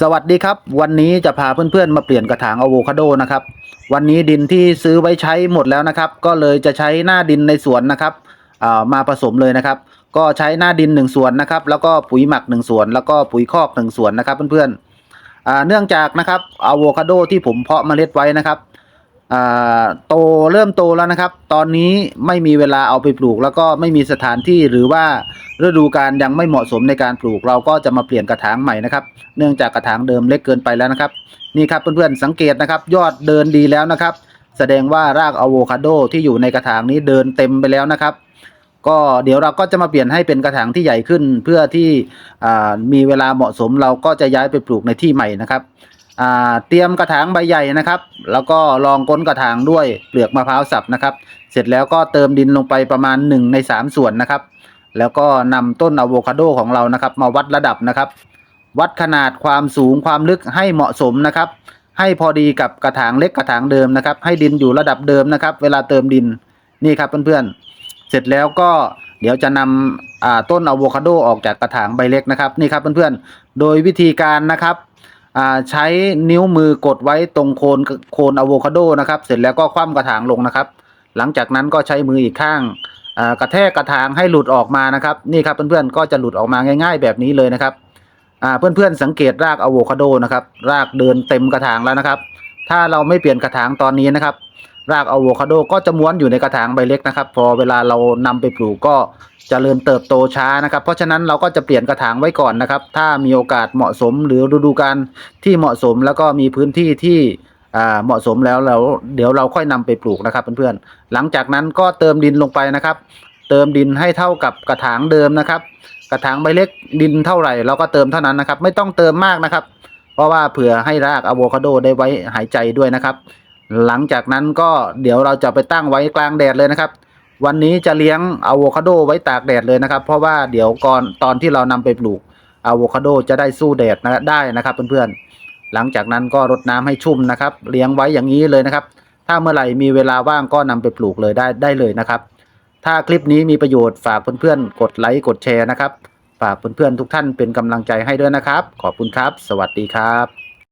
สวัสดีครับ วันนี้จะพาเพื่อนๆมาเปลี่ยนกระถางอะโวคาโดนะครับ วันนี้ดินที่ซื้อไว้ใช้หมดแล้วนะครับ ก็เลยจะใช้หน้าดินในสวนนะครับอ่ามาผสมเลยนะครับ ก็ใช้หน้าดินหนึ่งส่วนนะครับ แล้วก็ปุ๋ยหมักหนึ่งส่วน แล้วก็ปุ๋ยคอกหนึ่งส่วนนะครับเพื่อนๆอ่าเนื่องจากนะครับอะโวคาโดที่ผมเพาะเมล็ดไว้นะครับ โตเริ่มโตแล้วนะครับ ตอนนี้ไม่มีเวลาเอาไปปลูก แล้วก็ไม่มีสถานที่หรือว่าฤดูกาลยังไม่เหมาะสมในการปลูก เราก็จะมาเปลี่ยนกระถางใหม่นะครับ เนื่องจากกระถางเดิมเล็กเกินไปแล้วนะครับ นี่ครับเพื่อนๆสังเกตนะครับ ยอดเดินดีแล้วนะครับ แสดงว่ารากอะโวคาโดที่อยู่ในกระถางนี้เดินเต็มไปแล้วนะครับ ก็เดี๋ยวเราก็จะมาเปลี่ยนให้เป็นกระถางที่ใหญ่ขึ้น เพื่อที่มีเวลาเหมาะสมเราก็จะย้ายไปปลูกในที่ใหม่นะครับ เตรียมกระถางใบใหญ่นะครับ แล้วก็รองก้นกระถางด้วยเปลือกมะพร้าวสับนะครับ เสร็จแล้วก็เติมดินลงไปประมาณ 1 ใน 3 ส่วนนะครับ แล้วก็นำต้นอะโวคาโดของเรานะครับ มาวัดระดับนะครับ วัดขนาดความสูงความลึกให้เหมาะสมนะครับ ให้พอดีกับกระถางเล็กกระถางเดิมนะครับ ให้ดินอยู่ระดับเดิมนะครับ เวลาเติมดินนี่ครับเพื่อนๆ เสร็จแล้วก็เดี๋ยวจะนำอ่าต้นอะโวคาโดออกจากกระถางใบเล็กนะครับนี่ครับเพื่อนๆ โดยวิธีการนะครับ ใช้นิ้วมือกดไว้ตรงโคนโคนอะโวคาโดนะครับ เสร็จแล้วก็คว่ำกระถางลงนะครับ หลังจากนั้นก็ใช้มืออีกข้างกระแทกกระถางให้หลุดออกมานะครับนี่ครับเพื่อนๆก็จะหลุดออกมาง่ายๆ แบบนี้เลยนะครับอ่าเพื่อนๆสังเกตรากอะโวคาโดนะครับ รากเดินเต็มกระถางแล้วนะครับ ถ้าเราไม่เปลี่ยนกระถางตอนนี้นะครับ รากอะโวคาโดก็จะม้วนอยู่ในกระถางใบเล็กนะครับ พอเวลาเรานำไปปลูกก็จเจริญเติบโตช้านะครับ เพราะฉะนั้นเราก็จะเปลี่ยนกระถางไว้ก่อนนะครับ ถ้ามีโอกาสเหมาะสมหรือฤดูกาลที่เหมาะสมแล้วก็มีพื้นที่ที่อ่าเหมาะสมแล้วแล้วเดี๋ยวเราค่อยนำไปปลูกนะครับเพื่อนๆหลังจากนั้นก็เติมดินลงไปนะครับ เติมดินให้เท่ากับกระถางเดิมนะครับ กระถางใบเล็กดินเท่าไหร่เราก็เติมเท่านั้นนะครับ ไม่ต้องเติมมากนะครับ เพราะว่าเผื่อให้รากอะโวคาโดได้ไว้หายใจด้วยนะครับ หลังจากนั้นก็เดี๋ยวเราจะไปตั้งไว้กลางแดดเลยนะครับ วันนี้จะเลี้ยงอะโวคาโดไว้ตากแดดเลยนะครับ เพราะว่าเดี๋ยวก่อนตอนที่เรานำไปปลูกอะโวคาโดจะได้สู้แดดนะได้นะครับเพื่อนๆ หลังจากนั้นก็รดน้ำให้ชุ่มนะครับ เลี้ยงไว้อย่างนี้เลยนะครับ ถ้าเมื่อไหร่มีเวลาว่างก็นำไปปลูกเลยได้ได้เลยนะครับ ถ้าคลิปนี้มีประโยชน์ฝากเพื่อนๆ กดไลค์กดแชร์นะครับ ฝากเพื่อนๆทุกท่านเป็นกำลังใจให้ด้วยนะครับ ขอบคุณครับ สวัสดีครับ